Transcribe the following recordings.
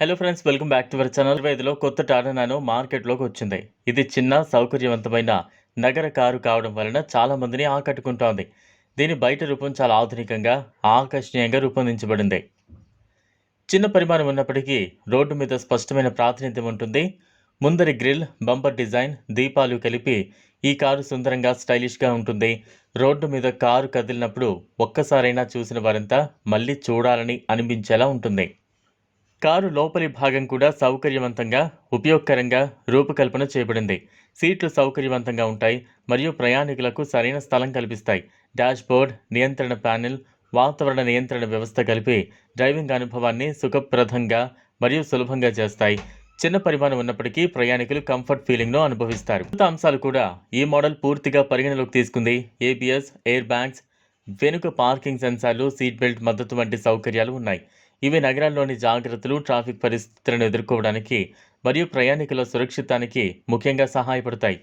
Hello friends welcome back to our channel ఐదులో కొత్త Tata nano మార్కెట్లోకి వచ్చింది. ఇది చిన్న సౌకర్యవంతమైన నగర కారు కావడం వలన చాలా మందిని ఆకట్టుకుంటోంది. దీని బయట రూపం చాలా ఆధునికంగా ఆకర్షణీయంగా రూపొందించబడింది. చిన్న పరిమాణం ఉన్నప్పటికీ రోడ్డు మీద స్పష్టమైన ప్రాతినిధ్యం ఉంటుంది. ముందరి గ్రిల్ బంపర్ డిజైన్ దీపాలు కలిపి ఈ కారు సుందరంగా స్టైలిష్గా ఉంటుంది. రోడ్డు మీద కారు కదిలినప్పుడు ఒక్కసారైనా చూసిన వారంతా మళ్ళీ చూడాలని అనిపించేలా ఉంటుంది. కారు లోపలి భాగం కూడా సౌకర్యవంతంగా ఉపయోగకరంగా రూపకల్పన చేయబడింది. సీట్లు సౌకర్యవంతంగా ఉంటాయి మరియు ప్రయాణికులకు సరైన స్థలం కల్పిస్తాయి. డాష్బోర్డ్ నియంత్రణ ప్యానెల్ వాతావరణ నియంత్రణ వ్యవస్థ కలిపి డ్రైవింగ్ అనుభవాన్ని సుఖప్రదంగా మరియు సులభంగా చేస్తాయి. చిన్న పరిమాణం ఉన్నప్పటికీ ప్రయాణికులు కంఫర్ట్ ఫీలింగ్ను అనుభవిస్తారు. కొత్త అంశాలు కూడా ఈ మోడల్ పూర్తిగా పరిగణలోకి తీసుకుంది. ఏబిఎస్ ఎయిర్ బ్యాగ్స్ వెనుక పార్కింగ్ సెన్సార్లు సీట్ బెల్ట్ మద్దతు వంటి సౌకర్యాలు ఉన్నాయి. ఇవి నగరాల్లోని జాగ్రత్తలు ట్రాఫిక్ పరిస్థితులను ఎదుర్కోవడానికి మరియు ప్రయాణికుల సురక్షితానికి ముఖ్యంగా సహాయపడతాయి.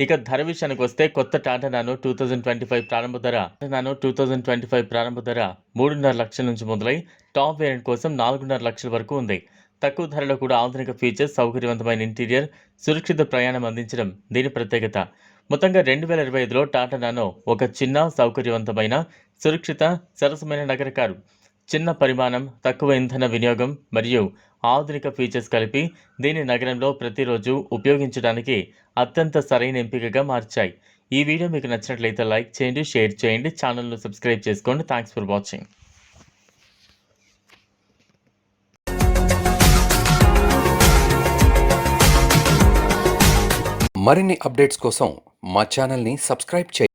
ఇక ధర విషయానికి వస్తే కొత్త Tata Nano two thousand twenty five ప్రారంభ ధర Nano two thousand twenty five ప్రారంభ ధర మూడున్నర లక్షల నుంచి మొదలై టాప్ వేరియంట్ కోసం నాలుగున్నర లక్షల వరకు ఉంది. తక్కువ ధరలో కూడా ఆధునిక ఫీచర్స్ సౌకర్యవంతమైన ఇంటీరియర్ సురక్షిత ప్రయాణం అందించడం దీని ప్రత్యేకత. మొత్తంగా రెండు వేల ఇరవై ఐదులో టాటా నానో ఒక చిన్న సౌకర్యవంతమైన సురక్షిత సరసమైన నగర కారు. చిన్న పరిమాణం తక్కువ ఇంధన వినియోగం మరియు ఆధునిక ఫీచర్స్ కలిపి దీని నగరంలో ప్రతిరోజు ఉపయోగించడానికి అత్యంత సరైన ఎంపికగా మార్చాయి. ఈ వీడియో మీకు నచ్చినట్లయితే లైక్ చేయండి షేర్ చేయండి ఛానల్ను సబ్స్క్రైబ్ చేసుకోండి. థ్యాంక్స్ ఫర్ వాచింగ్ మరిన్ని అప్డేట్స్ కోసం మా ఛానల్ని సబ్స్క్రైబ్ చేయండి.